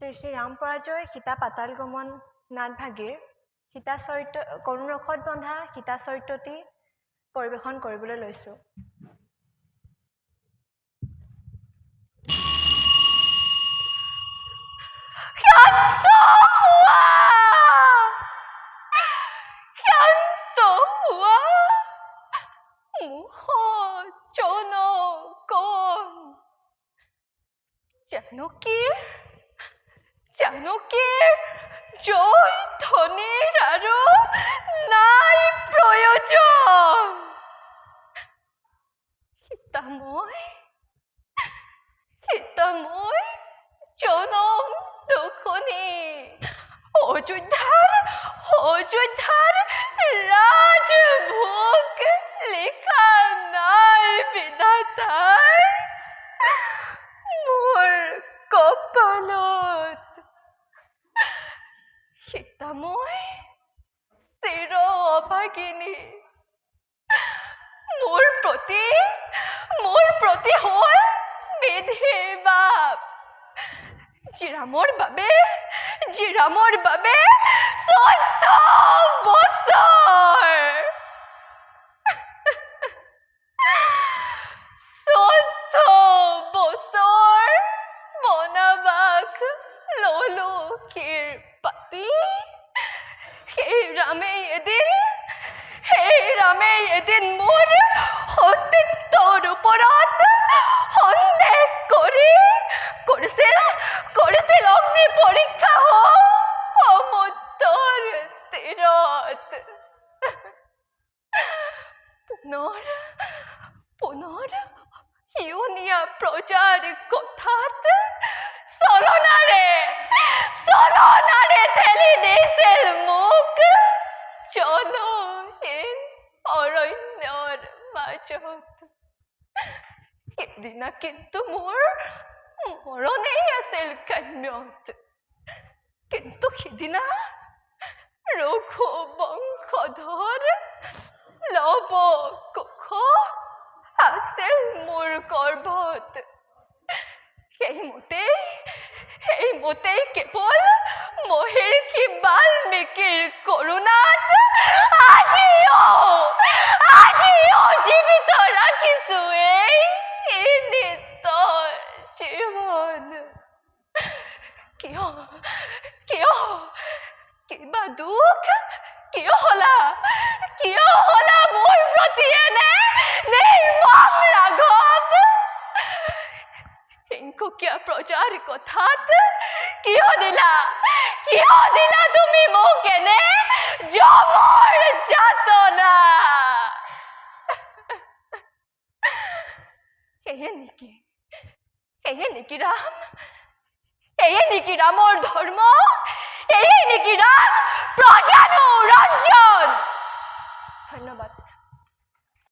শ্ৰী শ্ৰী ৰাম পৰাজয় সীতা পাতাল গমন নাটভাগীৰ সীতা চৰিত্ৰ কৰুণ ৰসত বন্ধা সীতা চৰিত্ৰটি পৰিৱেশন কৰিবলৈ লৈছোঁ। জানকীৰ জানকীৰ জয় ধনীৰ আৰু নাই প্ৰয়োজন সীতাময় সীতাময় জনম দুখনি অযোধ্যাৰ অযোধ্যাৰ সীতাময় চিৰ অভাগিনী। মোৰ প্ৰতি মোৰ প্ৰতি হ'ল বিধিৰ বাপ। জিৰামৰ বাবে জিৰামৰ বাবে চৈধ্য বছৰ। চৈধ্য বছৰ বনবাস ললো ক্ষীৰ পাতি। ৰামে এদিন সেই ৰামে এদিন মোৰ সতীত্বৰ ওপৰত সন্দেহ কৰি কৰিছিল কৰিছিল অগ্নি পৰীক্ষা সমুদ্ৰৰ তীৰত পুনৰ পুনৰ শিয়নীয়া প্ৰজাৰ কথাত মাজত সিদিনা কিন্তু মোৰ মৰণেই আছিল কান্যত কিন্তু সিদিনা ৰঘু বংশধৰ লৱ কুশ আছিল মোৰ গৰ্ভত সেইমতেই সেইমতেই কেৱল মহিৰ্ষি বাল্মীকিৰ কৰোণাত আজিও কিয় কিয় কিবা দুখ কিয় হলা কিয় হলা মোৰ প্ৰতি এনে নিৰ্মম ৰাঘৱ হিংসুকীয়া প্ৰজাৰ কথাত কিয় দিলা কিয় দিলা তুমি মোক এনে জমৰ যাতনা সেয়ে নেকি সেয়ে নেকি ৰাম এয়ে নিকিরা মোর ধর্ম? এই নিকিরা প্রজা